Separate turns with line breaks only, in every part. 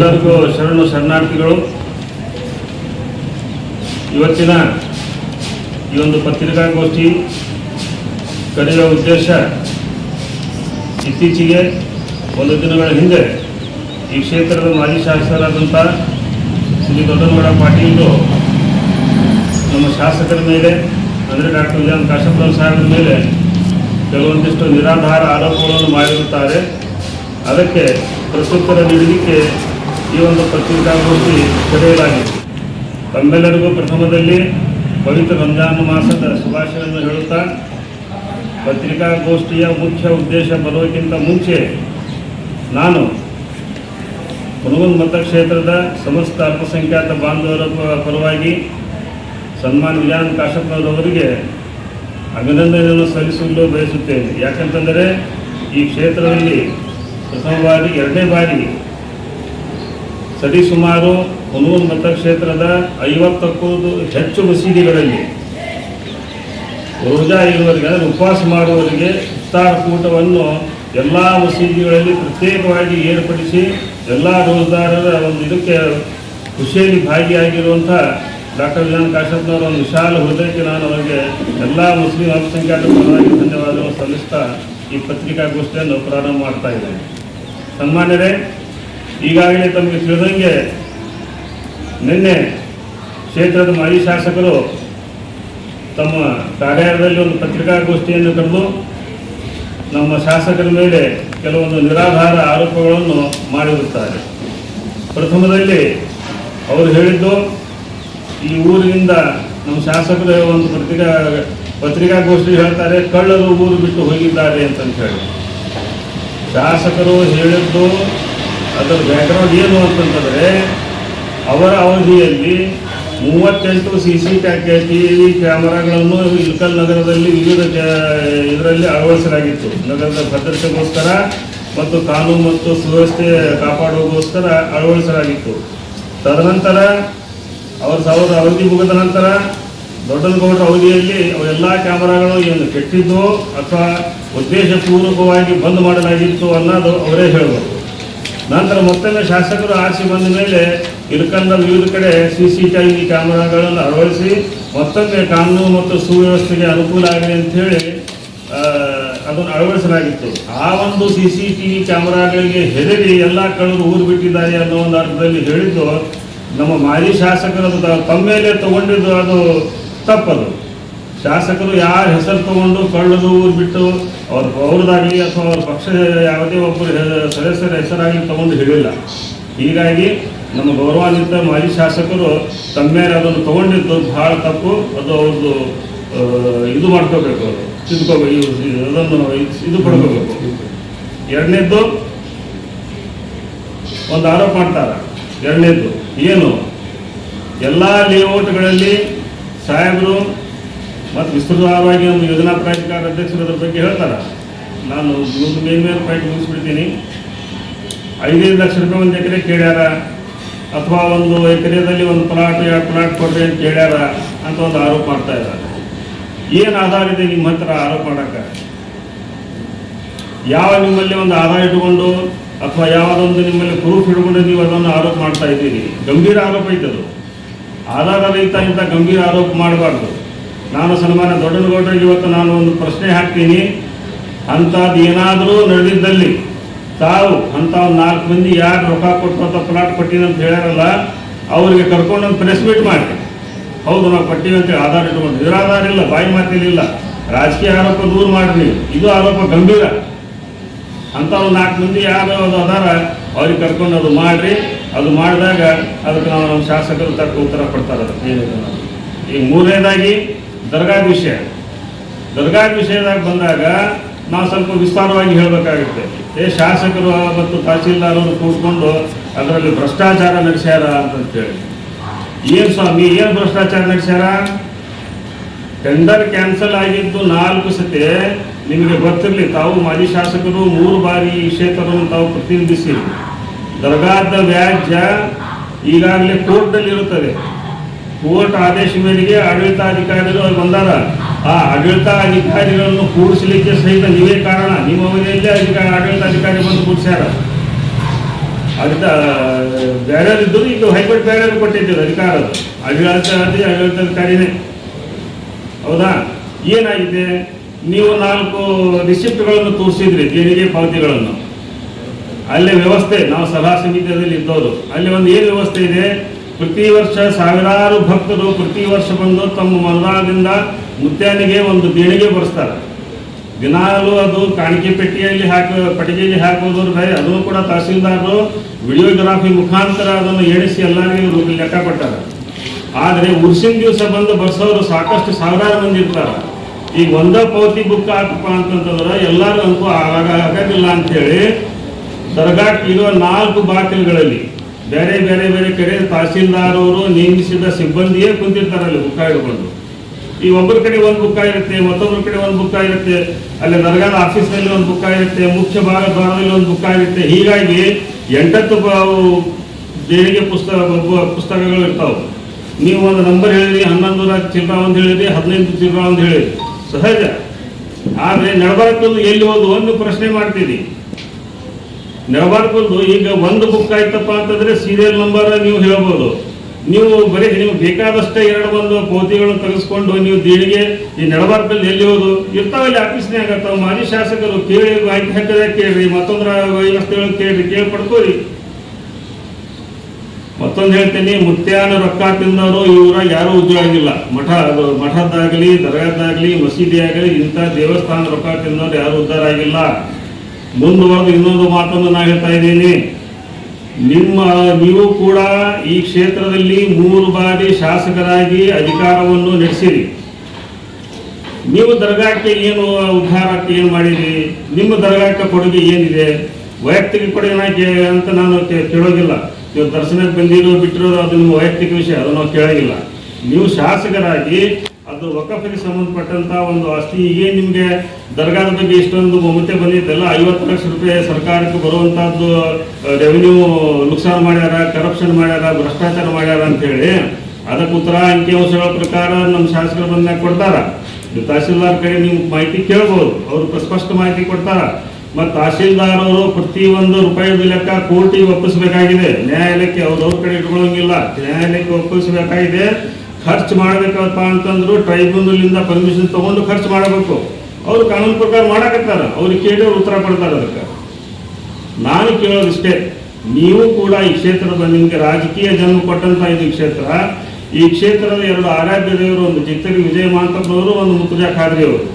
ಎಲ್ಲರಿಗೂ ಶರಣು ಶರಣಾರ್ಥಿಗಳು. ಇವತ್ತಿನ ಈ ಒಂದು ಪತ್ರಿಕಾಗೋಷ್ಠಿ ಕರೆಯುವ ಉದ್ದೇಶ ಇತ್ತೀಚೆಗೆ ಒಂದು ದಿನಗಳ ಹಿಂದೆ ಈ ಕ್ಷೇತ್ರದ ಮಾಜಿ ಶಾಸಕರಾದಂಥ ಶ್ರೀ ದೊಡ್ಡನಗೌಡ ಪಾಟೀಲ್ರು ನಮ್ಮ ಶಾಸಕರ ಮೇಲೆ, ಅಂದರೆ ಡಾಕ್ಟರ್ ವಿಜಯನ್ ಕಾಶಪ್ಪನವ್ರ ಸಾಹೇಬರ ಮೇಲೆ ಕೆಲವೊಂದಿಷ್ಟು ನಿರಾಧಾರ ಆರೋಪಗಳನ್ನು ಮಾಡಿರುತ್ತಾರೆ. ಅದಕ್ಕೆ ಪ್ರತ್ಯುತ್ತರ ನೀಡಲಿಕ್ಕೆ ಈ ಒಂದು ಪತ್ರಿಕಾಗೋಷ್ಠಿ ತೆರೆಯಲಾಗಿದೆ ತಮ್ಮೆಲ್ಲರಿಗೂ ಪ್ರಥಮದಲ್ಲಿ ಪವಿತ್ರ ರಂಜಾನ್ ಮಾಸದ ಶುಭಾಶಯವನ್ನು ಹೇಳುತ್ತಾ, ಪತ್ರಿಕಾಗೋಷ್ಠಿಯ ಮುಖ್ಯ ಉದ್ದೇಶ ಬರೋಕ್ಕಿಂತ ಮುಂಚೆ ನಾನು ಮುನಗುಂದ್ ಮತಕ್ಷೇತ್ರದ ಸಮಸ್ತ ಅಲ್ಪಸಂಖ್ಯಾತ ಬಾಂಧವರ ಪರವಾಗಿ ಸನ್ಮಾನ್ ವಿಜಾನ್ ಕಾಶಪ್ಪನವರವರಿಗೆ ಅಭಿನಂದನೆಯನ್ನು ಸಲ್ಲಿಸಲು ಬಯಸುತ್ತೇನೆ. ಯಾಕಂತಂದರೆ ಈ ಕ್ಷೇತ್ರದಲ್ಲಿ ಪ್ರಥಮ ಬಾರಿ ಎರಡನೇ ಬಾರಿ ಸರಿಸುಮಾರು ಹುನೂರು ಮತಕ್ಷೇತ್ರದ ಐವತ್ತಕ್ಕೂ ಹೆಚ್ಚು ಮಸೀದಿಗಳಲ್ಲಿ ರೋಜಾ ಇರುವವರಿಗೆ, ಅಂದರೆ ಉಪವಾಸ ಮಾಡುವವರಿಗೆ ಕೂಟವನ್ನು ಎಲ್ಲ ಮಸೀದಿಗಳಲ್ಲಿ ಪ್ರತ್ಯೇಕವಾಗಿ ಏರ್ಪಡಿಸಿ ಎಲ್ಲ ರೋಜದಾರರ ಒಂದು ಇದಕ್ಕೆ ಖುಷಿಯಲ್ಲಿ ಭಾಗಿಯಾಗಿರುವಂಥ ಡಾಕ್ಟರ್ ವಿಜಯನ್ ಕಾಶಪ್ಪನವರ ಒಂದು ವಿಶಾಲ ಹೃದಯಕ್ಕೆ ನಾನು ಅವರಿಗೆ ಎಲ್ಲ ಮುಸ್ಲಿಂ ಅಲ್ಪಸಂಖ್ಯಾತರ ಪರವಾಗಿ ಧನ್ಯವಾದವನ್ನು ಸಲ್ಲಿಸ್ತಾ ಈ ಪತ್ರಿಕಾಗೋಷ್ಠಿಯನ್ನು ಪ್ರಾರಂಭ ಮಾಡ್ತಾ ಇದ್ದೇನೆ. ಸನ್ಮಾನ್ಯರೇ ಈಗಾಗಲೇ ತಮಗೆ ತಿಳಿದಂಗೆ ನಿನ್ನೆ ಕ್ಷೇತ್ರದ ಮಾಜಿ ಶಾಸಕರು ತಮ್ಮ ಕಾರ್ಯಾಲಯದಲ್ಲಿ ಒಂದು ಪತ್ರಿಕಾಗೋಷ್ಠಿಯನ್ನು ಕಂಡು ನಮ್ಮ ಶಾಸಕರ ಮೇಲೆ ಕೆಲವೊಂದು ನಿರಾಧಾರ ಆರೋಪಗಳನ್ನು ಮಾಡಿರುತ್ತಾರೆ. ಪ್ರಥಮದಲ್ಲಿ ಅವರು ಹೇಳಿದ್ದು, ಈ ಊರಿನಿಂದ ನಮ್ಮ ಶಾಸಕರು ಒಂದು ಪತ್ರಿಕಾ, ಪತ್ರಿಕಾಗೋಷ್ಠಿ ಹೇಳ್ತಾರೆ, ಕಳ್ಳರು ಊರು ಬಿಟ್ಟು ಹೋಗಿದ್ದಾರೆ ಅಂತಂತ ಹೇಳಿ. ಶಾಸಕರು ಹೇಳಿದ್ದು ಅದರ ಬ್ಯಾಕ್ಗ್ರೌಂಡ್ ಏನು ಅಂತಂತಂದರೆ ಅವರ ಅವಧಿಯಲ್ಲಿ ಮೂವತ್ತೆಂಟು ಸಿ ಸಿ ಟಿ ವಿ ಕ್ಯಾಮರಾಗಳನ್ನು ಇಲ್ಕಲ್ ನಗರದಲ್ಲಿ ವಿವಿಧ ಇದರಲ್ಲಿ ಅಳವಡಿಸಲಾಗಿತ್ತು. ನಗರದ ಭದ್ರತೆಗೋಸ್ಕರ ಮತ್ತು ಕಾನೂನು ಮತ್ತು ಸುವ್ಯವಸ್ಥೆ ಕಾಪಾಡುವುದಕ್ಕೋಸ್ಕರ ಅಳವಡಿಸಲಾಗಿತ್ತು. ತದನಂತರ ಅವರ ಸಾವಿರದ ಅವಧಿ ಮುಗಿದ ನಂತರ ದೊಡ್ಡನಗೌಡರ ಅವಧಿಯಲ್ಲಿ ಅವೆಲ್ಲ ಕ್ಯಾಮರಾಗಳು ಏನು ಕೆಟ್ಟಿದ್ದು ಅಥವಾ ಉದ್ದೇಶಪೂರ್ವಕವಾಗಿ ಬಂದ್ ಮಾಡಲಾಗಿತ್ತು ಅನ್ನೋದು ಅವರೇ ಹೇಳಬೇಕು ನಂತರ ಮತ್ತೊಮ್ಮೆ ಶಾಸಕರು ಆರಿಸಿ ಬಂದ ಮೇಲೆ ಇಲ್ಕಂದ ವಿವಿಧ ಕಡೆ ಸಿ ಸಿ ಟಿ ವಿ ಕ್ಯಾಮರಾಗಳನ್ನು ಅಳವಡಿಸಿ ಮತ್ತೊಮ್ಮೆ ಕಾನೂನು ಮತ್ತು ಸುವ್ಯವಸ್ಥೆಗೆ ಅನುಕೂಲ ಆಗಲಿ ಹೇಳಿ ಅದನ್ನು ಅಳವಡಿಸಲಾಗಿತ್ತು. ಆ ಒಂದು ಸಿ ಸಿ ಟಿ ವಿ ಕ್ಯಾಮರಾಗಳಿಗೆ ಹೆದರಿ ಎಲ್ಲ ಕಳ್ಳರು ಊರು ಬಿಟ್ಟಿದ್ದಾರೆ ಅನ್ನೋ ಒಂದು ಅರ್ಥದಲ್ಲಿ ಹೇಳಿದ್ದು, ನಮ್ಮ ಮಾಜಿ ಶಾಸಕರು ತಮ್ಮ ಮೇಲೆ ತಗೊಂಡಿದ್ದು ಅದು ತಪ್ಪದು. ಶಾಸಕರು ಯಾರ ಹೆಸರು ತಗೊಂಡು ಕಳ್ಳದು ಬಿಟ್ಟು ಅವ್ರ ಅವ್ರದ್ದಾಗಲಿ ಅಥವಾ ಅವ್ರ ಪಕ್ಷ ಯಾವುದೇ ಒಬ್ಬರು ಸದಸ್ಯರ ಹೆಸರಾಗಿ ತಗೊಂಡು ಹೇಳಿಲ್ಲ ಹೀಗಾಗಿ ನಮ್ಮ ಗೌರವಾನ್ವಿತ ಮಾಜಿ ಶಾಸಕರು ತಮ್ಮ ಮೇಲೆ ಅದನ್ನು ತಗೊಂಡಿದ್ದು ಭಾಳ ತಪ್ಪು. ಅದು ಅವ್ರದ್ದು ಇದು ಮಾಡ್ಕೋಬೇಕು ಅವರು. ತಿದ್ಕೋಬೇಕು ಅದನ್ನು ಇದು ಪಡ್ಕೋಬೇಕು. ಎರಡನೇದ್ದು ಒಂದು ಆರೋಪ ಮಾಡ್ತಾರೆ. ಎರಡನೇದ್ದು ಏನು? ಎಲ್ಲ ಲೇಔಟ್ಗಳಲ್ಲಿ ಸಾಹೇಬರು ಮತ್ತು ವಿಸ್ತೃತವಾಗಿ ಒಂದು ಯೋಜನಾ ಪ್ರಾಧಿಕಾರ ಅಧ್ಯಕ್ಷರು ಅದ್ರ ಬಗ್ಗೆ ಹೇಳ್ತಾರೆ. ನಾನು ಒಂದು ಮೇನ್ ಮೇನ್ ಪಾಯಿಂಟ್ ಮುಗಿಸ್ಬಿಡ್ತೀನಿ. ಐದೈದು ಲಕ್ಷ ರೂಪಾಯಿ ಒಂದು ಎಕರೆ ಕೇಳ್ಯಾರ. ಅಥವಾ ಒಂದು ಎಕರೆದಲ್ಲಿ ಒಂದು ಪ್ಲಾಟ್ ಎರಡು ಪ್ಲಾಟ್ ಕೊಡ್ರಿ ಅಂತ ಕೇಳ್ಯಾರ ಅಂತ ಒಂದು ಆರೋಪ ಮಾಡ್ತಾ ಇದ್ದಾರೆ. ಏನು ಆಧಾರ ಇದೆ ನಿಮ್ಮ ಹತ್ರ ಆರೋಪ ಮಾಡಕ್ಕೆ? ಯಾವ ನಿಮ್ಮಲ್ಲಿ ಒಂದು ಆಧಾರ ಇಟ್ಕೊಂಡು ಅಥವಾ ಯಾವುದೊಂದು ನಿಮ್ಮಲ್ಲಿ ಪ್ರೂಫ್ ಇಟ್ಕೊಂಡು ನೀವು ಅದನ್ನು ಆರೋಪ ಮಾಡ್ತಾ ಇದ್ದೀರಿ? ಗಂಭೀರ ಆರೋಪ ಇದ್ದದು ಆಧಾರ ರಹಿತ ಇಂಥ ಗಂಭೀರ ಆರೋಪ ಮಾಡಬಾರ್ದು. ನಾನು ಸನ್ಮಾನ ದೊಡ್ಡನಗೌಡರಿಗೆ ಇವತ್ತು ನಾನು ಒಂದು ಪ್ರಶ್ನೆ ಹಾಕ್ತೀನಿ. ಅಂಥದ್ದು ಏನಾದರೂ ನಡೆದಿದ್ದಲ್ಲಿ ತಾವು ಅಂಥ ಒಂದು ನಾಲ್ಕು ಮಂದಿ ಯಾರು ರೊಕ್ಕ ಕೊಟ್ಟು ಅಂತ ಪ್ಲಾಟ್ ಕೊಟ್ಟಿನಿ ಅಂತ ಹೇಳ್ಯಾರಲ್ಲ, ಅವರಿಗೆ ಕರ್ಕೊಂಡು ಒಂದು ಪ್ರೆಸ್ ಮೀಟ್ ಮಾಡಿ. ಹೌದು, ನಾವು ಕೊಟ್ಟಿವಿ ಅಂತೇಳಿ ಆಧಾರ ಇಟ್ಕೊಂಡು. ಆಧಾರ ಇಲ್ಲ, ಬಾಯಿ ಮಾತಿಲಿಲ್ಲ ರಾಜಕೀಯ ಆರೋಪ ದೂರ ಮಾಡಿರಿ. ಇದು ಆರೋಪ ಗಂಭೀರ. ಅಂತ ಒಂದು ನಾಲ್ಕು ಮಂದಿ ಯಾರು ಅದು ಅದಾರ ಅವ್ರಿಗೆ ಕರ್ಕೊಂಡು ಅದು ಮಾಡಿರಿ. ಅದು ಮಾಡಿದಾಗ ಅದಕ್ಕೆ ನಾವು ನಮ್ಮ ಶಾಸಕರು ತಕ್ಕ ಉತ್ತರ ಕೊಡ್ತಾರೆ ಏನಿದೆ. ಈಗ ಮೂರನೇದಾಗಿ ದರ್ಗಾದ ವಿಷಯ. ದರ್ಗಾದ ವಿಷಯದಾಗ ಬಂದಾಗ ನಾವು ಸ್ವಲ್ಪ ವಿಸ್ತಾರವಾಗಿ ಹೇಳಬೇಕಾಗುತ್ತೆ. ಏ ಶಾಸಕರು ಮತ್ತು ತಹಸೀಲ್ದಾರರು ಕೂತ್ಕೊಂಡು ಅದರಲ್ಲಿ ಭ್ರಷ್ಟಾಚಾರ ನಡೆಸ್ಯಾರ ಅಂತಂತೇಳಿ. ಏನು ಸ್ವಾಮಿ, ಏನು ಭ್ರಷ್ಟಾಚಾರ ನಡೆಸ್ಯಾರ? ಟೆಂಡರ್ ಕ್ಯಾನ್ಸಲ್ ಆಗಿದ್ದು ನಾಲ್ಕು ಸತಿ ನಿಮಗೆ ಗೊತ್ತಿರಲಿ, ತಾವು ಮಾಜಿ ಶಾಸಕರು, ಮೂರು ಬಾರಿ ಈ ಕ್ಷೇತ್ರವನ್ನು ತಾವು ಪ್ರತಿನಿಧಿಸಿ. ದರ್ಗಾದ ವ್ಯಾಜ್ಯ ಈಗಾಗಲೇ ಕೋರ್ಟ್ನಲ್ಲಿ ಇರುತ್ತದೆ. ಕೋರ್ಟ್ ಆದೇಶ ಮೇರೆಗೆ ಆಡಳಿತಾಧಿಕಾರಿಗಳು ಅವ್ರು ಬಂದಾರ. ಆ ಆಡಳಿತಾಧಿಕಾರಿಗಳನ್ನು ಕೂಡಿಸಲಿಕ್ಕೆ ಸಹಿತ ನೀವೇ ಕಾರಣ. ನಿಮ್ಮ ಮನೆಯಲ್ಲೇ ಅಧಿಕಾರ ಆಡಳಿತಾಧಿಕಾರಿ ಬಂದು ಕೂಡಿಸ್ಯಾರ ಅದಕ್ಕೆ ಬೇರೆ ಇದ್ದರು ಈಗ ಹೈಕೋರ್ಟ್ ಬೇರೆಯವ್ರು ಕೊಟ್ಟಿದ್ದೀರಿ ಅಧಿಕಾರ ಆಡಳಿತ ಆಡಳಿತಾಧಿಕಾರಿನೇ. ಹೌದಾ? ಏನಾಗಿದೆ? ನೀವು ನಾಲ್ಕು ರಿಸಿಪ್ಟ್ಗಳನ್ನು ತೋರಿಸಿದ್ರಿ, ದೇಣಿಗೆ ಪಾವತಿಗಳನ್ನು. ಅಲ್ಲಿ ವ್ಯವಸ್ಥೆ, ನಾವು ಸಭಾ ಸಮಿತಿಯಲ್ಲಿ ಇದ್ದವರು ಅಲ್ಲಿ ಒಂದು ಏನು ವ್ಯವಸ್ಥೆ ಇದೆ? ಪ್ರತಿ ವರ್ಷ ಸಾವಿರಾರು ಭಕ್ತರು ಪ್ರತಿ ವರ್ಷ ಬಂದು ತಮ್ಮ ಮನದಾಳದಿಂದ ಮುತ್ಯಾನಿಗೆ ಒಂದು ದೇಣಿಗೆ ಬರೆಸ್ತಾರೆ ದಿನಾಲೂ ಅದು ಕಾಣಿಕೆ ಪೆಟ್ಟಿಗೆಯಲ್ಲಿ ಹಾಕಿ, ಪೆಟ್ಟಿಗೆಯಲ್ಲಿ ಹಾಕೋದ್ರ ಅದು ಕೂಡ ತಹಸೀಲ್ದಾರರು ವಿಡಿಯೋಗ್ರಾಫಿ ಮುಖಾಂತರ ಅದನ್ನು ಎಣಿಸಿ ಎಲ್ಲರಿಗೂ ಲೆಕ್ಕ ಕೊಟ್ಟಾರೆ ಆದರೆ ಉರ್ಸಿನ ದಿವಸ ಬಂದು ಬರ್ಸೋರು ಸಾಕಷ್ಟು ಸಾವಿರಾರು ಮಂದಿ ಇರ್ತಾರೆ. ಈಗ ಒಂದೇ ಪೌತಿ ಬುಕ್ ಹಾಕಪ್ಪ ಅಂತಂತಂದ್ರೆ ಎಲ್ಲರೂ ಅನ್ಕೋ ಆಗ ಅಂತೇಳಿ ಅಂಥೇಳಿ ದರ್ಗಾಕ್ಕೆ ಇರುವ ನಾಲ್ಕು ಬಾಗಿಲುಗಳಲ್ಲಿ ಬೇರೆ ಬೇರೆ ಬೇರೆ ಕಡೆ ತಹಸೀಲ್ದಾರ್ ಅವರು ನೇಮಿಸಿದ ಸಿಬ್ಬಂದಿಯೇ ಕುಂತಿರ್ತಾರೆ ಅಲ್ಲಿ ಬುಕ್ಕ ಹಿಡ್ಕೊಂಡು ಈ ಒಬ್ಬರ ಕಡೆ ಒಂದು ಬುಕ್ಕ ಇರುತ್ತೆ ಮತ್ತೊಬ್ಬರ ಕಡೆ ಒಂದು ಬುಕ್ಕ ಇರುತ್ತೆ ಅಲ್ಲಿ ದರ್ಗಾದ ಆಫೀಸ್ನಲ್ಲಿ ಒಂದು ಬುಕ್ಕ ಇರುತ್ತೆ ಮುಖ್ಯ ಭಾಗ ದ್ವಾರದಲ್ಲಿ ಒಂದು ಬುಕ್ಕ ಇರುತ್ತೆ ಹೀಗಾಗಿ ಎಂಟತ್ತು ದೇಣಿಗೆ ಪುಸ್ತಕ ಪುಸ್ತಕಗಳು ಇರ್ತಾವೆ. ನೀವು ಒಂದು ನಂಬರ್ ಹೇಳಿರಿ ಹನ್ನೊಂದು ಅಂತ ಒಂದು ಹೇಳಿರಿ, ಹದಿನೈದು ಚಿಲ್ಲ ಅಂತ ಹೇಳಿರಿ. ಸಹಜ. ಆದರೆ ನಡಬಾರ್ದು ಎಲ್ಲಿ ಒಂದು ಒಂದು ಪ್ರಶ್ನೆ ಮಾಡ್ತೀರಿ ನಡಬಾರಕ್ಕಂದು ಈಗ ಒಂದು ಬುಕ್ ಆಯ್ತಪ್ಪ ಅಂತಂದ್ರೆ ಸೀರಿಯಲ್ ನಂಬರ್ ನೀವು ಹೇಳ್ಬೋದು. ನೀವು ಬರೀ ನಿಮ್ಗೆ ಬೇಕಾದಷ್ಟೇ ಎರಡು ಒಂದು ಪೌತಿಗಳನ್ನು ತೆಗೆಸ್ಕೊಂಡು ನೀವು ದೇಣಿಗೆ ಈ ನಡಬಾರ್ಕಲ್ಲಿ ಎಲ್ಲಿ ಹೋದು ಇರ್ತಾವಲ್ಲಿ ಆಫೀಸ್ನಾಗ ತಾವು ಮಾಜಿ ಶಾಸಕರು ಕೇಳಿ ಆಯ್ಕೆ ಹಾಕದ ಕೇಳ್ರಿ. ಮತ್ತೊಂದ್ರ ವ್ಯವಸ್ಥೆಗಳು ಕೇಳ್ರಿ. ಕೇಳಿ ಪಡ್ಕೋರಿ. ಮತ್ತೊಂದು ಹೇಳ್ತೀನಿ, ಮುತ್ಯಾನ ರೊಕ್ಕ ತಿಂದವರು ಇವರ ಯಾರೂ ಉದ್ಯೋಗ ಆಗಿಲ್ಲ. ಮಠ, ಅದು ಮಠದ್ದಾಗಲಿ, ದರ್ಗಾದ್ದಾಗಲಿ ಮಸೀದಿ ಆಗಲಿ ಇಂಥ ದೇವಸ್ಥಾನ ರೊಕ್ಕ ತಿಂದವರು ಯಾರು ಉದ್ಧಾರ ಆಗಿಲ್ಲ. ಮುಂದುವರೆದು ಇನ್ನೊಂದು ಮಾತನ್ನು ನಾ ಹೇಳ್ತಾ ಇದ್ದೀನಿ. ನಿಮ್ಮ, ನೀವು ಕೂಡ ಈ ಕ್ಷೇತ್ರದಲ್ಲಿ ಮೂರು ಬಾರಿ ಶಾಸಕರಾಗಿ ಅಧಿಕಾರವನ್ನು ನಡೆಸಿರಿ. ನೀವು ದರ್ಗಾಕ್ಕೆ ಏನು ಉದ್ಧಾರಕ್ಕೆ ಏನು ಮಾಡಿರಿ? ನಿಮ್ಮ ದರ್ಗಾಕ್ಕೆ ಕೊಡುಗೆ ಏನಿದೆ? ವೈಯಕ್ತಿಕ ಕೊಡುಗೆ ಅಂತ ನಾನು ಕೇಳೋದಿಲ್ಲ. ನೀವು ದರ್ಶನಕ್ಕೆ ಬಂದಿರೋ ಬಿಟ್ಟಿರೋದು ಅದು ನಿಮ್ಮ ವೈಯಕ್ತಿಕ ವಿಷಯ, ಅದು ನಾವು ಕೇಳೋದಿಲ್ಲ. ನೀವು ಶಾಸಕರಾಗಿ ಅದು ವಕಫಿಗೆ ಸಂಬಂಧಪಟ್ಟಂತ ಒಂದು ಆಸ್ತಿ. ಈಗೇನು ನಿಮಗೆ ದರ್ಗಾದ ಬಗ್ಗೆ ಇಷ್ಟೊಂದು ಮಮತೆ ಬಂದಿದ್ದಲ್ಲ ಐವತ್ತು ಲಕ್ಷ ರೂಪಾಯಿ ಸರ್ಕಾರಕ್ಕೆ ಬರುವಂತಹದ್ದು ರೆವಿನ್ಯೂ ನುಕ್ಸಾನ್ ಮಾಡ್ಯಾರ ಕರಪ್ಷನ್ ಮಾಡ್ಯಾರ, ಭ್ರಷ್ಟಾಚಾರ ಮಾಡ್ಯಾರ ಅಂತೇಳಿ ಅದಕ್ಕೆ ಉತ್ತರ ಅಂಕಿಅಂಶಗಳ ಪ್ರಕಾರ ನಮ್ಮ ಶಾಸಕರು ಬಂದಾಗ ಕೊಡ್ತಾರ. ತಹಸೀಲ್ದಾರ್ ಕಡೆ ನೀವು ಮಾಹಿತಿ ಕೇಳ್ಬೋದು. ಅವರು ಸ್ಪಷ್ಟ ಮಾಹಿತಿ ಕೊಡ್ತಾರ. ಮತ್ತು ತಹಸೀಲ್ದಾರ್ ಅವರು ಪ್ರತಿ ಒಂದು ರೂಪಾಯಿ ಲೆಕ್ಕ ಕೋರ್ಟಿಗೆ ಒಪ್ಪಿಸಬೇಕಾಗಿದೆ. ನ್ಯಾಯಾಲಯಕ್ಕೆ ಅವ್ರವ್ರ ಕಡೆ ಇಟ್ಕೊಳ್ಳೋಂಗಿಲ್ಲ ನ್ಯಾಯಾಲಯಕ್ಕೆ ಒಪ್ಪಿಸಬೇಕಾಗಿದೆ. ಖರ್ಚು ಮಾಡಬೇಕಪ್ಪ ಅಂತಂದ್ರು ಟ್ರೈಬ್ಯುನಲಿಂದ ಪರ್ಮಿಷನ್ ತಗೊಂಡು ಖರ್ಚು ಮಾಡಬೇಕು. ಅವ್ರು ಕಾನೂನು ಪ್ರಕಾರ ಮಾಡಕತ್ತಾರ. ಅವ್ರಿಗೆ ಕೇಳಿ ಉತ್ತರ ಕೊಡ್ತಾರೆ ಅದಕ್ಕೆ. ನಾನು ಕೇಳೋದಿಷ್ಟೇ ನೀವು ಕೂಡ ಈ ಕ್ಷೇತ್ರದ ನಿಮಗೆ ರಾಜಕೀಯ ಜನ್ಮ ಕೊಟ್ಟಂತ ಇದು ಕ್ಷೇತ್ರ. ಈ ಕ್ಷೇತ್ರದ ಎರಡು ಆರಾಧ್ಯ ದೇವರು ಒಂದು ಚಿತ್ತರಿ ವಿಜಯ ಮಾಂತಪ್ಪನವರು ಒಂದು ಮುತ್ತುಜಾ ಖಾದ್ರಿ ಅವರು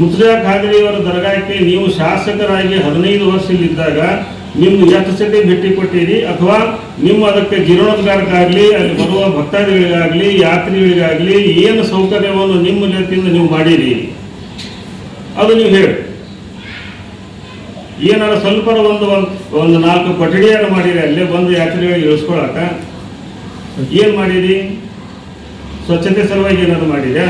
ಮುತ್ತುಜಾ ಖಾದ್ರಿ ಅವರ ದರ್ಗಾಕ್ಕೆ ನೀವು ಶಾಸಕರಾಗಿ ಹದಿನೈದು ವರ್ಷ ನಿಮ್ಮ ಎಷ್ಟು ಸತಿ ಭೇಟಿ ಕೊಟ್ಟಿರಿ ಅಥವಾ ನಿಮ್ಮ ಅದಕ್ಕೆ ಜೀರ್ಣೋದ್ಧಾರಕ್ಕಾಗಲಿ ಅಲ್ಲಿ ಬರುವ ಭಕ್ತಾದಿಗಳಿಗಾಗಲಿ, ಯಾತ್ರಿಗಳಿಗಾಗಲಿ ಏನು ಸೌಕರ್ಯವನ್ನು ನಿಮ್ಮ ರೀತಿಯಿಂದ ನೀವು ಮಾಡಿರಿ? ಅದು ನೀವು ಹೇಳಿ. ಏನಾರ ಸ್ವಲ್ಪ ಒಂದು ಒಂದು ನಾಲ್ಕು ಕೊಠಡಿಯನ್ನು ಮಾಡಿರಿ, ಅಲ್ಲೇ ಬಂದು ಯಾತ್ರಿಗಳಿಗೆ ಇಳಿಸ್ಕೊಳಕ. ಏನು ಮಾಡಿರಿ? ಸ್ವಚ್ಛತೆ ಸಲುವಾಗಿ ಏನಾದ್ರು ಮಾಡಿದ್ಯಾ?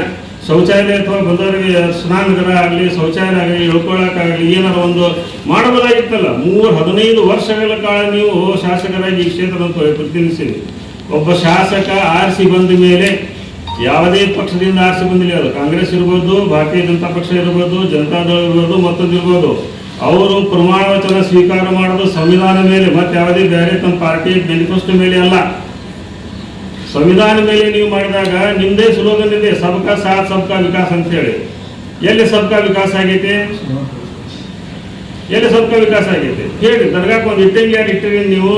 ಶೌಚಾಲಯ ಅಥವಾ ಬಂದವರಿಗೆ ಸ್ನಾನಗರ ಆಗಲಿ ಶೌಚಾಲಯ ಆಗಲಿ ಹೇಳ್ಕೊಳ್ಳೋಕ್ಕಾಗಲಿ ಏನಾರ ಒಂದು ಮಾಡಬಹುದಾಗಿತ್ತಲ್ಲ ಮೂರು ಹದಿನೈದು ವರ್ಷಗಳ ಕಾಲ ನೀವು ಶಾಸಕರಾಗಿ ಈ ಕ್ಷೇತ್ರವನ್ನು ಪ್ರತಿನಿಧಿಸಿರಿ ಒಬ್ಬ ಶಾಸಕ ಆರಿಸಿ ಬಂದ ಮೇಲೆ ಯಾವುದೇ ಪಕ್ಷದಿಂದ ಆರಿಸಿ ಬಂದಿಲ್ಲ. ಅದು ಕಾಂಗ್ರೆಸ್ ಇರ್ಬೋದು, ಭಾರತೀಯ ಜನತಾ ಪಕ್ಷ ಇರ್ಬೋದು ಜನತಾದಳ ಇರ್ಬೋದು, ಮತ್ತೊಂದು ಇರ್ಬೋದು. ಅವರು ಪ್ರಮಾಣ ವಚನ ಸ್ವೀಕಾರ ಮಾಡೋದು ಸಂವಿಧಾನ ಮೇಲೆ, ಮತ್ತೆ ಯಾವುದೇ ಬೇರೆ ತಮ್ಮ ಪಾರ್ಟಿ ಬೆನಿಫಿಸ್ಟೋ ಮೇಲೆ ಅಲ್ಲ. ಸಂವಿಧಾನ ಮೇಲೆ ನೀವು ಮಾಡಿದಾಗ ನಿಮ್ದೇ ಸ್ಲೋಗನ್ ಇದೆ ಸಬ್ಕಾ ಸಾಥ್ ಸಬ್ಕಾ ವಿಕಾಸ್ ಅಂತ ಹೇಳಿ ಎಲ್ಲಿ ಸಬ್ಕಾ ವಿಕಾಸ ಆಗೈತೆ? ಎಲ್ಲಿ ಸಬ್ಕಾ ವಿಕಾಸ ಆಗೈತೆ? ಹೇಳಿ, ದರ್ಗಾಕ್ಕೆ ಒಂದು ಇಟ್ಟಂಗಿ ಎರಡು ಇಟ್ಟಿರಿ ನೀವು.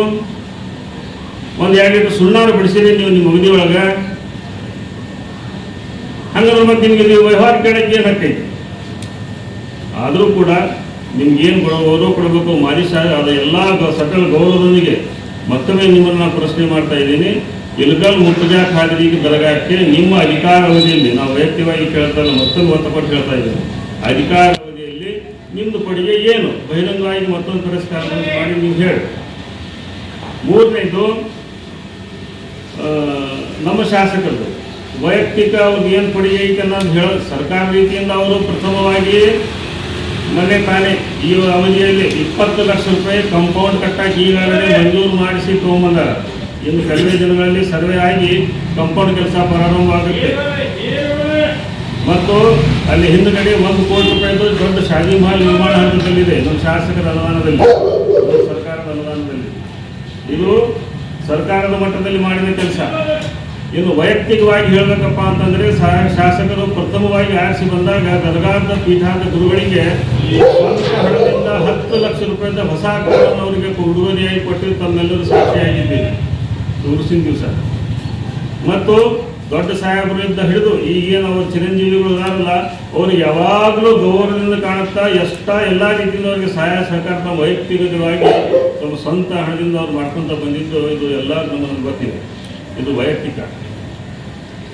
ಒಂದು ಎರಡು ಲೀಟರ್ ಸುಣ್ಣಾರು ಬಿಡಿಸಿರಿ ನೀವು ನಿಮ್ಮ ಅವಧಿ ಒಳಗೆ. ಹಂಗಲ್ಲ ಮತ್ತೆ ನಿಮಗೆ ನೀವು ವ್ಯವಹಾರ ಕೇಳಕ್ಕೆ ಏನು ಹಾಕೈತಿ ಆದರೂ ಕೂಡ ನಿಮ್ಗೇನು ಗೌರವ ಕೊಡಬೇಕು. ಮಾಜಿ ಶಾ ಅದು ಎಲ್ಲ ಸಕಲ ಗೌರವದೊಂದಿಗೆ ಮತ್ತೊಮ್ಮೆ ನಿಮ್ಮನ್ನು ನಾನು ಪ್ರಶ್ನೆ ಮಾಡ್ತಾ ಇದ್ದೀನಿ. ಇಲ್ಗಲ್ ಮುರ್ತಜಾ ಖಾದ್ರಿಗೆ ಬೆಳಗಾಕೆ ನಿಮ್ಮ ಅಧಿಕಾರ ಅವಧಿಯಲ್ಲಿ, ನಾವು ವೈಯಕ್ತಿಕವಾಗಿ ಕೇಳ್ತಾ ಮತ್ತೊಂದು ಒತ್ತಪಟ್ಟು ಕೇಳ್ತಾ ಇದ್ದೀನಿ ಅಧಿಕಾರ ಅವಧಿಯಲ್ಲಿ ನಿಮ್ಮದು ಕೊಡುಗೆ ಏನು? ಬಹಿರಂಗವಾಗಿ ಮತ್ತೊಂದು ಪುರಸ್ಕಾರ ಮಾಡಿ ನೀವು ಹೇಳಿ. ಮೂರನೇದು ನಮ್ಮ ಶಾಸಕರು ವೈಯಕ್ತಿಕ ಅವ್ರಿಗೆ ಏನು ಕೊಡುಗೆ ಐತೆ ಅನ್ನೋದು ಹೇಳ, ಸರ್ಕಾರ ರೀತಿಯಿಂದ ಅವರು ಪ್ರಥಮವಾಗಿ ಮೊನ್ನೆ ತಾನೇ. ಈ ಅವಧಿಯಲ್ಲಿ ಇಪ್ಪತ್ತು ಲಕ್ಷ ರೂಪಾಯಿ ಕಂಪೌಂಡ್ ಕಟ್ಟಾಕಿ ಈಗಾಗಲೇ ಮಂಜೂರು ಮಾಡಿಸಿ ತೊಗೊಂಬಂದಾರ. ಇನ್ನು ಕಡಿಮೆ ದಿನಗಳಲ್ಲಿ ಸರ್ವೆ ಆಗಿ ಕಂಪೌಂಡ್ ಕೆಲಸ ಪ್ರಾರಂಭ ಆಗುತ್ತೆ. ಮತ್ತು ಅಲ್ಲಿ ಹಿಂದುಗಡೆ ಒಂದು ಕೋಟಿ ರೂಪಾಯಿ ದೊಡ್ಡ ಶಾದಿ ಮಹಲ್ ನಿರ್ಮಾಣ ಹಂತದಲ್ಲಿದೆ. ನಮ್ಮ ಶಾಸಕರ ಅನುದಾನದಲ್ಲಿ. ಸರ್ಕಾರದ ಅನುದಾನದಲ್ಲಿ. ಇದು ಸರ್ಕಾರದ ಮಟ್ಟದಲ್ಲಿ ಮಾಡಿದ ಕೆಲಸ. ಇನ್ನು ವೈಯಕ್ತಿಕವಾಗಿ ಹೇಳಬೇಕಪ್ಪ ಅಂತಂದ್ರೆ ಶಾಸಕರು ಪ್ರಥಮವಾಗಿ ಆರಿಸಿ ಬಂದಾಗ ಗದಗಾದ ಪೀಠಾಂತ ಗುರುಗಳಿಗೆ ಹಣದಿಂದ ಹತ್ತು ಲಕ್ಷ ರೂಪಾಯಿಂದ ಹೊಸ ಕಾಲವನ್ನು ಅವರಿಗೆ ಉಡುಗೊರೆಯಾಗಿ ಕೊಟ್ಟು ತಮ್ಮೆಲ್ಲರೂ ಸಾಕ್ಷಿಯಾಗಿದ್ದೀರಿ. ತೋರಿಸಿದ ದಿವಸ. ಮತ್ತು ದೊಡ್ಡ ಸಾಹೇಬರಿಂದ ಹಿಡಿದು ಈಗೇನು ಅವರು ಚಿರಂಜೀವಿಗಳು ಇದಾರಲ್ಲ ಅವರು ಯಾವಾಗಲೂ ಗೌರವದಿಂದ ಕಾಣುತ್ತಾ, ಎಷ್ಟ ಎಲ್ಲ ರೀತಿಯಿಂದ ಅವರಿಗೆ ಸಹಾಯ ಸಹಕಾರ ವೈಯಕ್ತಿಕವಾಗಿ ತಮ್ಮ ಸ್ವಂತ ಹಣದಿಂದ ಅವ್ರು ಮಾಡ್ಕೊಂತ ಬಂದಿದ್ದು, ಇದು ಎಲ್ಲ ನಮಗೆ ಗೊತ್ತಿದೆ. ಇದು ವೈಯಕ್ತಿಕ.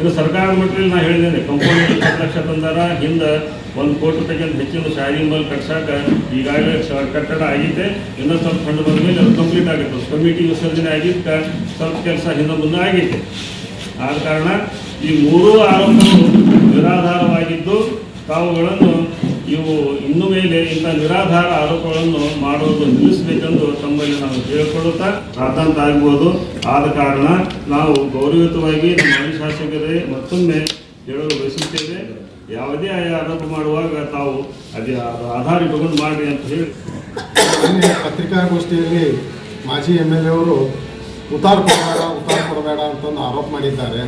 ಇದು ಸರ್ಕಾರದ ಮಟ್ಟದಲ್ಲಿ ನಾನು ಹೇಳಿದ್ದೇನೆ ಇಪ್ಪತ್ತು ಲಕ್ಷ ತಂದಾರ, ಹಿಂದೆ ಒಂದು ಕೋಟಿ ರೂಪಾಯಿಗಿಂತ ಹೆಚ್ಚಿನ ಶಾದಿ ಮೇಲೆ ಕಟ್ಸಾಕ ಈಗಾಗಲೇ ಕಟ್ಟಡ ಆಗಿದೆ ಇನ್ನೂ ಸ್ವಲ್ಪ ಫಂಡ್ ಬಂದ ಮೇಲೆ ಅದು ಕಂಪ್ಲೀಟ್ ಆಗಿತ್ತು. ಕಮಿಟಿ ವಿಸರ್ಜನೆ ಆಗಿದ್ದ ಸ್ವಲ್ಪ ಕೆಲಸ ಹಿಂದೆ ಮುಂದೆ ಆಗೈತೆ ಆದ ಕಾರಣ ಈ ಮೂರೂ ಆರೋಪಗಳು ನಿರಾಧಾರವಾಗಿದ್ದು, ತಾವುಗಳನ್ನು ಇವು ಇನ್ನು ಮೇಲೆ ಇಂಥ ನಿರಾಧಾರ ಆರೋಪಗಳನ್ನು ಮಾಡುವುದು ನಿಲ್ಲಿಸಬೇಕೆಂದು ತಮ್ಮಲ್ಲಿ ನಾವು ಕೇಳಿಕೊಳ್ಳುತ್ತಾ ರಾತಾಂತ ಆಗ್ಬೋದು. ಆದ ಕಾರಣ ನಾವು ಗೌರವಯುತವಾಗಿ ನಮ್ಮ ಶಾಸಕರೇ ಮತ್ತೊಮ್ಮೆ ಹೇಳಲು ಬಯಸುತ್ತೇವೆ. ಯಾವುದೇ ಆರೋಪ ಮಾಡುವಾಗ ತಾವು ಅದೇ ಆಧಾರ ಇಟ್ಟುಕೊಂಡು ಮಾಡಿ ಅಂತ ಹೇಳಿ.
ಪತ್ರಿಕಾಗೋಷ್ಠಿಯಲ್ಲಿ ಮಾಜಿ ಎಂ ಎಲ್ ಎ ಅವರು ಉತ್ತಾರ ಕೊಡಬೇಡ ಉತ್ತಾರ ಕೊಡಬೇಡ ಅಂತಂದು ಆರೋಪ ಮಾಡಿದ್ದಾರೆ.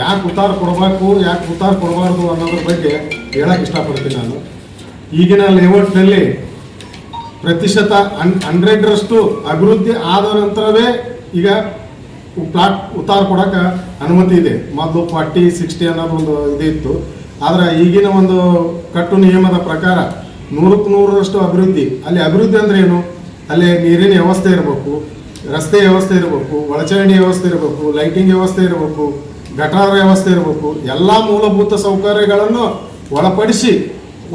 ಯಾಕೆ ಉತ್ತಾರ ಕೊಡಬೇಕು, ಯಾಕೆ ಉತ್ತಾರ ಕೊಡಬಾರ್ದು ಅನ್ನೋದ್ರ ಬಗ್ಗೆ ಹೇಳಕ್ಕೆ ಇಷ್ಟಪಡ್ತೀನಿ ನಾನು. ಈಗಿನ ಲೇಔಟ್ನಲ್ಲಿ ಪ್ರತಿಶತ ಅನ್ ಹಂಡ್ರೆಡ್ರಷ್ಟು ಅಭಿವೃದ್ಧಿ ಆದ ನಂತರವೇ ಈಗ ಪ್ಲಾಟ್ ಉತ್ತಾರ ಕೊಡೋಕೆ ಅನುಮತಿ ಇದೆ. ಮೊದಲು ಫಾರ್ಟಿ, ಸಿಕ್ಸ್ಟಿ ಅನ್ನೋದು ಒಂದು ಇದಿತ್ತು. ಆದರೆ ಈಗಿನ ಒಂದು ಕಟ್ಟು ನಿಯಮದ ಪ್ರಕಾರ ನೂರಕ್ಕೆ ನೂರರಷ್ಟು ಅಭಿವೃದ್ಧಿ. ಅಲ್ಲಿ ಅಭಿವೃದ್ಧಿ ಅಂದ್ರೆ ಏನು? ಅಲ್ಲಿ ನೀರಿನ ವ್ಯವಸ್ಥೆ ಇರಬೇಕು, ರಸ್ತೆ ವ್ಯವಸ್ಥೆ ಇರಬೇಕು, ಒಳಚರಂಡಿ ವ್ಯವಸ್ಥೆ ಇರಬೇಕು ಲೈಟಿಂಗ್ ವ್ಯವಸ್ಥೆ ಇರಬೇಕು ಗಟಾರ ವ್ಯವಸ್ಥೆ ಇರಬೇಕು. ಎಲ್ಲ ಮೂಲಭೂತ ಸೌಕರ್ಯಗಳನ್ನು ಒಳಪಡಿಸಿ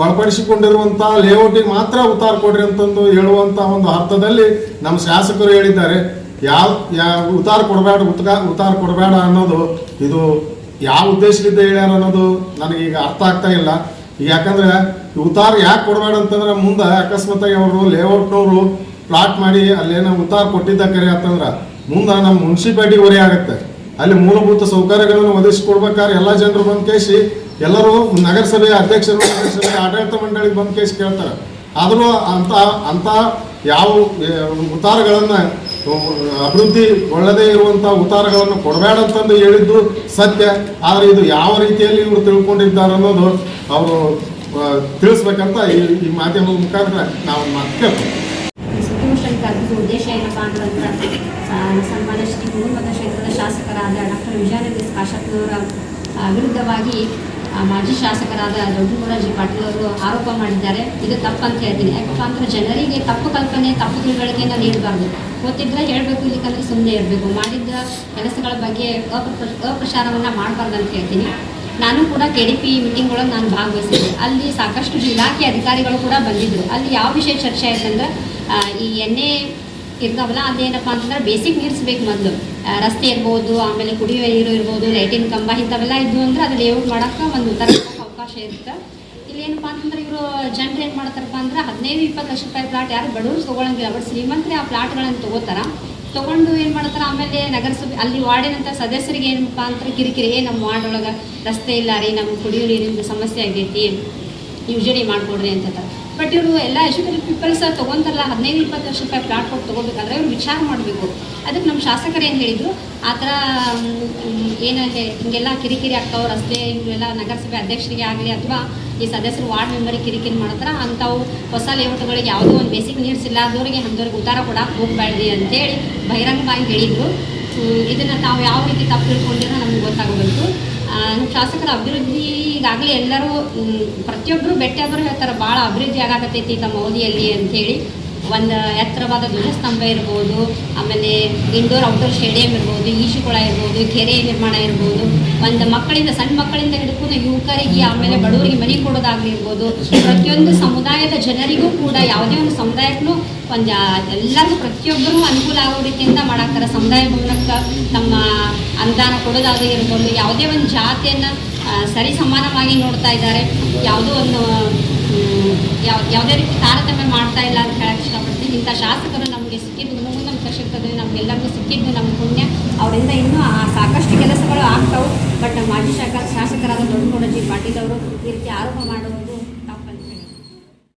ಒಳಪಡಿಸಿಕೊಂಡಿರುವಂಥ ಲೇಔಟಿಗೆ ಮಾತ್ರ ಉತ್ತಾರ ಕೊಡ್ರಿ ಅಂತಂದು ಹೇಳುವಂಥ ಒಂದು ಅರ್ಥದಲ್ಲಿ ನಮ್ಮ ಶಾಸಕರು ಹೇಳಿದ್ದಾರೆ. ಯಾವ ಯಾವ ಉತ್ತಾರ ಕೊಡಬೇಡ ಉತ್ಕ ಉತ್ತಾರ ಕೊಡಬೇಡ ಅನ್ನೋದು ಇದು ಯಾವ ಉದ್ದೇಶದಿಂದ ಹೇಳ್ಯಾರ ಅನ್ನೋದು ನನಗೀಗ ಅರ್ಥ ಆಗ್ತಾ ಇಲ್ಲ. ಈಗ ಯಾಕಂದ್ರೆ ಉತ್ತಾರ ಯಾಕೆ ಕೊಡಬೇಡ ಅಂತಂದ್ರೆ ಮುಂದೆ ಅಕಸ್ಮಾತಾಗಿ ಅವರು ಲೇಔಟ್ನವರು ಪ್ಲಾಟ್ ಮಾಡಿ ಅಲ್ಲೇನೋ ಉತ್ತಾರ ಕೊಟ್ಟಿದ್ದ ಕರೆ ಅಂತಂದ್ರೆ ಮುಂದೆ ನಮ್ಮ ಮುನ್ಸಿಪಾಲ್ಟಿ ಹೊರೆ ಆಗುತ್ತೆ. ಅಲ್ಲಿ ಮೂಲಭೂತ ಸೌಕರ್ಯಗಳನ್ನು ಒದಗಿಸಿಕೊಡ್ಬೇಕಾದ್ರೆ ಎಲ್ಲ ಜನರು ಬಂದು ಕೇಸಿ ಎಲ್ಲರೂ ನಗರಸಭೆ ಅಧ್ಯಕ್ಷರು, ನಗರಸಭೆ ಆಡಳಿತ ಮಂಡಳಿಗೆ ಬಂದು ಕೇಸ್ ಕೇಳ್ತಾರೆ. ಆದರೂ ಅಂತ ಅಂತ ಯಾವ, ಉತ್ತಾರಗಳನ್ನ ಅಭಿವೃದ್ಧಿ ಒಳ್ಳದೇ ಇರುವಂತ ಉತ್ತಾರಗಳನ್ನು ಕೊಡಬೇಡ ಅಂತಂದು ಹೇಳಿದ್ದು ಸತ್ಯ. ಆದರೆ ಇದು ಯಾವ ರೀತಿಯಲ್ಲಿ ಇವರು ತಿಳ್ಕೊಂಡಿದ್ದಾರೆ ಅನ್ನೋದು ಅವರು ತಿಳಿಸ್ಬೇಕಂತ ಈ ಈ ಮಾಧ್ಯಮದ ಮುಖಾಂತರ ನಾವು ಮಾತು
ಉದ್ದೇಶ ಸನ್ಮಾನ್ಯ ಶ್ರೀ ಶಾಸಕರಾದ ಡಾಕ್ಟರ್ ವಿಜಯಾನಂದ ಕಾಶಪ್ಪನವರ ವಿರುದ್ಧವಾಗಿ ಮಾಜಿ ಶಾಸಕರಾದ ದೊಡ್ಡಮೂರಾಜಿ ಪಾಟೀಲ್ ಅವರು ಆರೋಪ ಮಾಡಿದ್ದಾರೆ. ಇದು ತಪ್ಪಂತ ಹೇಳ್ತೀನಿ. ಯಾಕಪ್ಪ ಅಂದ್ರೆ ಜನರಿಗೆ ತಪ್ಪು ಕಲ್ಪನೆ, ತಪ್ಪು ತಿಳುವಳಿಕೆಯನ್ನು ನೀಡಬಾರ್ದು. ಗೊತ್ತಿದ್ರೆ ಹೇಳಬೇಕು ಇಲ್ಲಿಕಂದ್ರೆ ಸುಮ್ಮನೆ ಇರಬೇಕು. ಮಾಡಿದ್ದ ಕೆಲಸಗಳ ಬಗ್ಗೆ ಅಪ್ರಪ ಅಪ್ರಚಾರವನ್ನು ಮಾಡಬಾರ್ದು ಅಂತ ಹೇಳ್ತೀನಿ. ನಾನು ಕೂಡ ಕೆ ಡಿ ಪಿ ಮೀಟಿಂಗ್ ಒಳಗೆ ನಾನು ಭಾಗವಹಿಸಿದ್ದೆ. ಅಲ್ಲಿ ಸಾಕಷ್ಟು ಇಲಾಖೆ ಅಧಿಕಾರಿಗಳು ಕೂಡ ಬಂದಿದ್ದರು ಅಲ್ಲಿ ಯಾವ ವಿಷಯ ಚರ್ಚೆ ಆಯ್ತಂದ್ರೆ ಈ ಎಣ್ಣೆ ಇರ್ತಾವಲ್ಲ ಅದೇನಪ್ಪ ಅಂತಂದ್ರೆ ಬೇಸಿಕ್ ನೀಡ್ಸ್ ಬೇಕು ಮೊದಲು. ರಸ್ತೆ ಇರ್ಬೋದು, ಆಮೇಲೆ ಕುಡಿಯುವ ನೀರು ಇರ್ಬೋದು, ಲೈಟಿನ ಕಂಬ ಇಂಥವೆಲ್ಲ ಇದ್ದು ಅಂದ್ರೆ ಅದು ಲೇಔಟ್ ಮಾಡೋಕ್ಕೆ ಒಂದು ಉತ್ತರ ಅವಕಾಶ ಇರುತ್ತೆ. ಇಲ್ಲಿ ಏನಪ್ಪ ಅಂತಂದ್ರೆ ಇವರು ಜನರು ಏನು ಮಾಡ್ತಾರಪ್ಪ ಅಂದ್ರೆ ಹದಿನೈದು, ಇಪ್ಪತ್ತು ಲಕ್ಷ ರೂಪಾಯಿ ಪ್ಲಾಟ್ ಯಾರು ಬಡವರು ತೊಗೊಳಂಗಿಲ್ಲ. ಬಟ್ ಶ್ರೀಮಂತರೇ ಆ ಪ್ಲಾಟ್ಗಳನ್ನು ತಗೋತಾರ. ತೊಗೊಂಡು ಏನು ಮಾಡ್ತಾರೆ? ಆಮೇಲೆ ನಗರಸಭೆ, ಅಲ್ಲಿ ವಾರ್ಡಿನಂಥ ಸದಸ್ಯರಿಗೆ ಏನಪ್ಪ ಅಂದ್ರೆ ಕಿರಿಕಿರಿ, ಏ ನಮ್ಮ ವಾರ್ಡ್ ಒಳಗೆ ರಸ್ತೆ ಇಲ್ಲ ರೀ, ನಮ್ಗೆ ಕುಡಿಯೋ ನೀರಿನ ಸಮಸ್ಯೆ ಆಗೈತಿ ಯೂಜಡಿ ಮಾಡಿಕೊಡ್ರಿ ಅಂತ ಬಟ್ ಇವರು ಎಲ್ಲ ಎಜುಕೇಟೆಡ್ ಪೀಪಲ್ಸ್ ತೊಗೊಂತಾರಲ್ಲ, ಹದಿನೈದು, ಇಪ್ಪತ್ತು ವರ್ಷ ರೂಪಾಯಿ ಪ್ಲಾಟ್ ಕೊಟ್ಟು ತೊಗೋಬೇಕಾದ್ರೆ ಇವ್ರು ವಿಚಾರ ಮಾಡಬೇಕು. ಅದಕ್ಕೆ ನಮ್ಮ ಶಾಸಕರು ಏನು ಹೇಳಿದರು, ಆ ಥರ ಏನಾಗಿದೆ ಹಿಂಗೆಲ್ಲ ಕಿರಿಕಿರಿ ಆಗ್ತಾವೆ, ರಸ್ತೆ ಇವೆಲ್ಲ ನಗರಸಭೆ ಅಧ್ಯಕ್ಷರಿಗೆ ಆಗಲಿ ಅಥವಾ ಈ ಸದಸ್ಯರು ವಾರ್ಡ್ ಮೆಂಬರಿಗೆ ಕಿರಿಕಿರಿ ಮಾಡ್ತಾರೆ, ಅಂಥವು ಹೊಸ ಲೇಔಟ್ಗಳಿಗೆ ಯಾವುದೋ ಒಂದು ಬೇಸಿಕ್ ನೀಡ್ಸ್ ಇಲ್ಲ ಆದವ್ರಿಗೆ ಅಂಥವ್ರಿಗೆ ಉದ್ದಾರ ಕೊಡಕ್ಕೆ ಹೋಗ್ಬೇಡ್ರಿ ಅಂತೇಳಿ ಬಹಿರಂಗವಾಗಿ ಹೇಳಿದರು. ಇದನ್ನು ತಾವು ಯಾವ ರೀತಿ ತಪ್ಪು ತಿಳ್ಕೊಂಡಿರೋ ನಮ್ಗೆ ಗೊತ್ತಾಗಬೇಕು. ಶಾಸಕರ ಅಭಿವೃದ್ಧಿ ಈಗಾಗಲೇ ಎಲ್ಲರೂ ಪ್ರತಿಯೊಬ್ಬರು ಬೆಟ್ಟಾದರೂ ಹೇಳ್ತಾರೆ, ಭಾಳ ಅಭಿವೃದ್ಧಿ ಆಗಾಕತ್ತೈತಿ ತಮ್ಮ ಅವಧಿಯಲ್ಲಿ ಅಂಥೇಳಿ. ಒಂದು ಎತ್ತರವಾದ ಧ್ವಜಸ್ತಂಭ ಇರ್ಬೋದು, ಆಮೇಲೆ ಇಂಡೋರ್ ಔಟ್ಡೋರ್ ಸ್ಟೇಡಿಯಂ ಇರ್ಬೋದು ಈಶುಕೊಳ ಇರ್ಬೋದು, ಕೆರೆ ನಿರ್ಮಾಣ ಇರ್ಬೋದು. ಒಂದು ಮಕ್ಕಳಿಂದ, ಸಣ್ಣ ಮಕ್ಕಳಿಂದ ಹಿಡ್ಕೊಂಡು ಯುವಕರಿಗೆ, ಆಮೇಲೆ ಬಡವರಿಗೆ ಮನೆ ಕೊಡೋದಾಗಿರ್ಬೋದು ಪ್ರತಿಯೊಂದು ಸಮುದಾಯದ ಜನರಿಗೂ ಕೂಡ ಯಾವುದೇ ಒಂದು ಸಮುದಾಯಕ್ಕೂ ಒಂದು ಎಲ್ಲರಿಗೂ ಪ್ರತಿಯೊಬ್ಬರೂ ಅನುಕೂಲ ಆಗೋ ರೀತಿಯಿಂದ ಮಾಡಾಕ್ತಾರೆ. ಸಮುದಾಯ ಭವನಕ್ಕ ತಮ್ಮ ಅನುದಾನ ಕೊಡೋದಾಗಲಿ ಇರ್ಬೋದು, ಯಾವುದೇ ಒಂದು ಜಾತಿಯನ್ನು ಸರಿ ಸಮಾನವಾಗಿ ನೋಡ್ತಾ ಇದ್ದಾರೆ. ಯಾವುದೋ ಒಂದು ಯಾವ, ಯಾವುದೇ ರೀತಿ ತಾರತಮ್ಯ ಮಾಡ್ತಾ ಇಲ್ಲ ಅಂತ ಹೇಳಕ್ಕೆ ಇಷ್ಟಪಡ್ತೀನಿ. ಇಂಥ ಶಾಸಕರು ನಮಗೆ ಸಿಕ್ಕಿದ್ದು ನಮಗೂ ನಮ್ಮ ಕಷ್ಟದಲ್ಲಿ ನಮಗೆಲ್ಲರಿಗೂ ಸಿಕ್ಕಿದ್ದು ನಮ್ಮ ಪುಣ್ಯ. ಅವರಿಂದ ಇನ್ನೂ ಸಾಕಷ್ಟು ಕೆಲಸಗಳು ಆಗ್ತಾವೆ. ಬಟ್ ಮಾಜಿ ಶಾಸಕ ಶಾಸಕರಾದ ದೊಡ್ಡಗೌಡಜಿ ಪಾಟೀಲ್ ಅವರು ಈ ರೀತಿ ಆರೋಪ ಮಾಡುವ